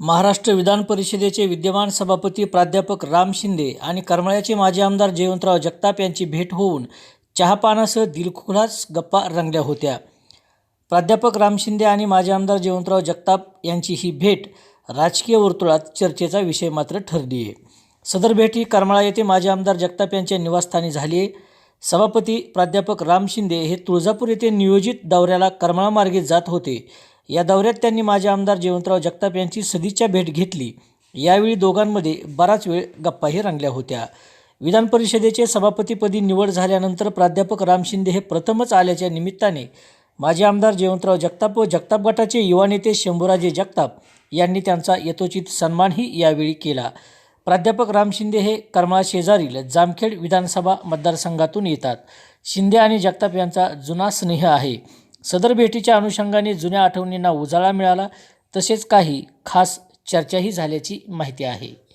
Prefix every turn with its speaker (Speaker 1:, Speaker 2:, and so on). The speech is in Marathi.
Speaker 1: महाराष्ट्र विधान परिषदेचे विद्यमान सभापती प्राध्यापक राम शिंदे आणि करमाळ्याचे माजी आमदार जयवंतराव जगताप यांची भेट होऊन चहापानासह दिलखुलास गप्पा रंगल्या होत्या. प्राध्यापक राम शिंदे आणि माजी आमदार जयवंतराव जगताप यांची ही भेट राजकीय वर्तुळात चर्चेचा विषय मात्र ठरली आहे सदर भेट ही करमाळा येथे माजी आमदार जगताप यांच्या निवासस्थानी झाली आहे. सभापती प्राध्यापक राम शिंदे हे तुळजापूर येथे नियोजित दौऱ्याला करमाळा मार्गे जात होते. या दौऱ्यात त्यांनी माजी आमदार जयवंतराव जगताप यांची सदिच्छा भेट घेतली. यावेळी दोघांमध्ये बराच वेळ गप्पाही रंगल्या होत्या. विधान परिषदेचे सभापतीपदी निवड झाल्यानंतर प्राध्यापक राम शिंदे हे प्रथमच आल्याच्या निमित्ताने माजी आमदार जयवंतराव जगताप व जगताप गटाचे युवा नेते शंभूराजे जगताप यांनी त्यांचा यथोचित सन्मानही यावेळी केला. प्राध्यापक राम शिंदे हे करमाळा शेजारील जामखेड विधानसभा मतदारसंघातून येतात. शिंदे आणि जगताप यांचा जुना स्नेह आहे. सदर भेटीच्या अनुषंगाने जुन्या आठवणींना उजाळा मिळाला तसेच काही खास चर्चाही झाल्याची माहिती आहे.